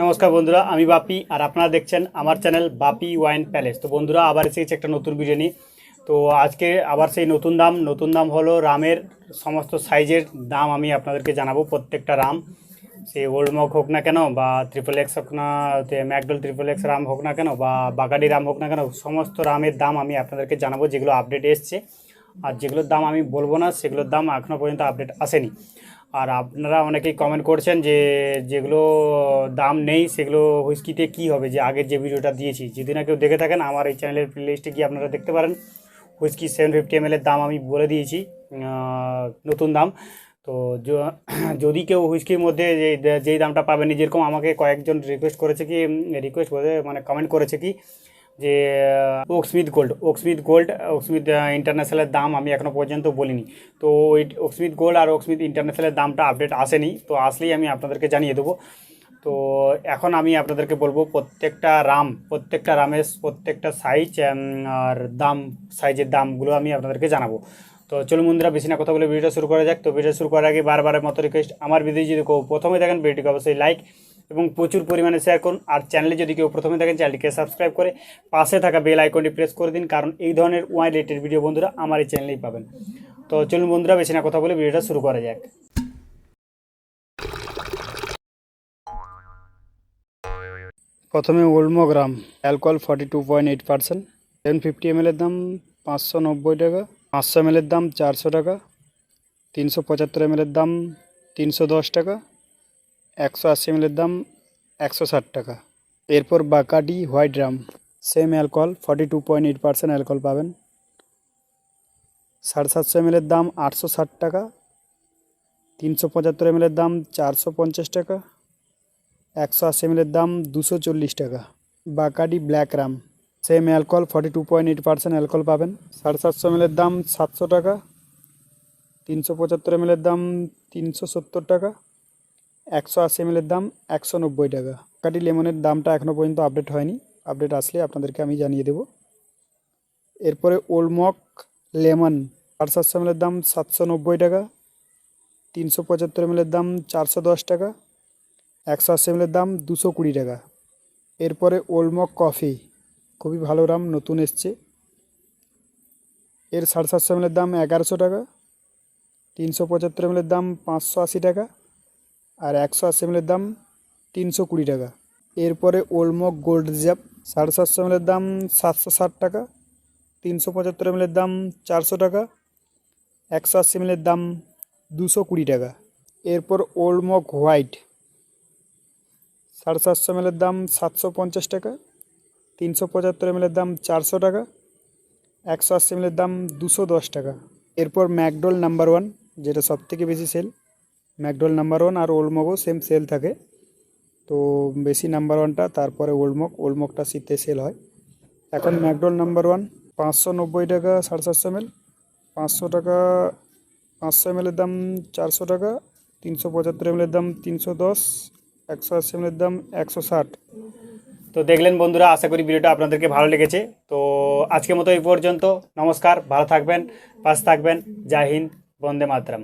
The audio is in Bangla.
নমস্কার বন্ধুরা, আমি বাপি আর আপনারা দেখছেন আমার চ্যানেল বাপি ওয়াইন প্যালেস। তো বন্ধুরা, আবার এসেছি একটা নতুন নিয়ে। তো আজকে আবার সেই নতুন দাম নতুন দাম হলো রামের সমস্ত সাইজের দাম আমি আপনাদেরকে জানাব, প্রত্যেকটা রাম। সে ওল্ড মগ হোক না কেন, বা ট্রিপল এক্স হোক না ম্যাকডল ট্রিপল এক্স রাম হোক না কেন, বা বাগাডি রাম হোক না কেন, সমস্ত রামের দাম আমি আপনাদেরকে জানাব, যেগুলো আপডেট এসছে। আর যেগুলোর দাম আমি বলব না, সেগুলোর দাম এখনও পর্যন্ত আপডেট আসেনি। আর আপনারা অনেকেই কমেন্ট করছেন যে যেগুলো দাম নেই, সেগুলো হুইস্কিতে কি হবে? যে আগের যে ভিডিওটা দিয়েছি, যদি না কেউ দেখে থাকেন, আমার এই চ্যানেলের প্লেলিস্টে গিয়ে আপনারা দেখতে পারেন। হুইস্কি সেভেন ফিফটি এম দাম আমি বলে দিয়েছি নতুন দাম। তো যদি কেউ হুইস্কির মধ্যে যেই দামটা পাবেন, যেরকম আমাকে কয়েকজন রিকোয়েস্ট করেছে কি রিকোয়েস্ট বলে মানে কমেন্ট করেছে কি যে Oaksmith gold Oaksmith gold Oaksmith ইন্টারন্যাশনালের দাম আমি এখনও পর্যন্ত বলিনি। তো ওই ওকস্মিথ গোল্ড আর ওকস্মিথ ইন্টারন্যাশনালের দামটা আপডেট আসেনি। তো আসলেই আমি আপনাদেরকে জানিয়ে দেবো। তো এখন আমি আপনাদেরকে বলব, প্রত্যেকটা রাম প্রত্যেকটা রামের প্রত্যেকটা সাইজ আর দাম সাইজের দামগুলো আমি আপনাদেরকে জানাব। তো চলুন বন্ধুরা, বেশি না কথা বলে ভিডিওটা শুরু করা যাক। তো ভিডিও শুরু করার আগে বারবারের মতো রিকোয়েস্ট আমার ভিডিও যদি কেউ প্রথমে দেখেন ভিডিওটিকে অবশ্যই লাইক এবং প্রচুর পরিমাণে শেয়ার করুন। আর চ্যানেলে যদি কেউ প্রথমে দেখেন চ্যানেলটিকে সাবস্ক্রাইব করে পাশে থাকা বেল আইকনটি প্রেস করে দিন, কারণ এই ধরনের ওয়াই রিলেটেড ভিডিও বন্ধুরা আমার এই চ্যানেলেই পাবেন। তো চলুন বন্ধুরা, বেশি না কথা বলে ভিডিওটা শুরু করা যাক। প্রথমে Old Monk rum alcohol forty two point eight percent ten fifty M এর দাম পাঁচশো নব্বই টাকা। পাঁচশো এম এর দাম চারশো টাকা, তিনশো পঁচাত্তর এম এর দাম তিনশো দশ টাকা, একশো আশি এম এর দাম একশো ষাট টাকা। এরপর Bacardi white rum same alcohol forty two point eight percent alcohol পাবেন। সাড়ে সাতশো এম এর দাম আটশো ষাট টাকা, তিনশো পঁচাত্তর এম এর দাম চারশো পঞ্চাশ টাকা, একশো আশি এমএলের দাম দুশো চল্লিশ টাকা। Bacardi black rum same alcohol forty two point eight percent alcohol পাবেন। সাড়ে সাতশো এমএলের দাম সাতশো টাকা। তিনশো পঁচাত্তর এমএলের দাম তিনশো সত্তর টাকা। একশো আশি এমএলের দাম একশো নব্বই টাকা। বাকাডি লেমনের দামটা এখনও পর্যন্ত আপডেট হয়নি। আপডেট আসলে আপনাদেরকে আমি জানিয়ে দেবো। এরপরে ওলমক লেমন, সাড়ে সাতশো এমএলের দাম সাতশো নব্বই টাকা। তিনশো পঁচাত্তর এমএলের দাম চারশো দশ টাকা। একশো আশি এমএলের দাম দুশো কুড়ি টাকা। এরপরে ওলমক কফি খুবই ভালো রাম নতুন এসছে। এর সাড়ে সাতশো এমএলের দাম এগারোশো টাকা, তিনশো পঁচাত্তর এমএলের দাম পাঁচশো আশি টাকা আর একশো আশি এমএলের দাম তিনশো কুড়ি টাকা। এরপরে ওলমক গোল্ড রিজার্ভ সাড়ে সাতশো এমএলের দাম সাতশো ষাট টাকা, তিনশো পঁচাত্তর এমএলের দাম চারশো টাকা, একশো আশি এমএলের দাম দুশো কুড়ি টাকা। এরপর ওলমক হোয়াইট সাড়ে সাতশো এমএলের দাম সাতশো পঞ্চাশ টাকা তিনশো পঁচাত্তর এমএলের দাম চারশো টাকা, একশো আশি এমএলের দাম দুশো দশ টাকা। এরপর ম্যাকডোল নাম্বার ওয়ান, যেটা সব থেকে বেশি সেল ম্যাকডোল নাম্বার ওয়ান আর ওলমগও সেম সেল থাকে। তো বেশি নাম্বার ওয়ানটা, তারপরে ওলমক ওলমকটা শীতে সেল হয়। এখন ম্যাকডোল নাম্বার ওয়ান, পাঁচশো নব্বই টাকা সাড়ে সাতশো এমএল পাঁচশো টাকা, পাঁচশো এমএলের দাম চারশো টাকা, তিনশো পঁচাত্তর এমএলের দাম তিনশো দশ, একশো আশি এমএলের দাম একশো ষাট। তো দেখলেন বন্ধুরা, আশা করি ভিডিওটা আপনাদেরকে ভালো লেগেছে। তো আজকের মতো এই পর্যন্ত। নমস্কার, ভালো থাকবেন, পাশ থাকবেন। জাহিন বন্দে মাতরম।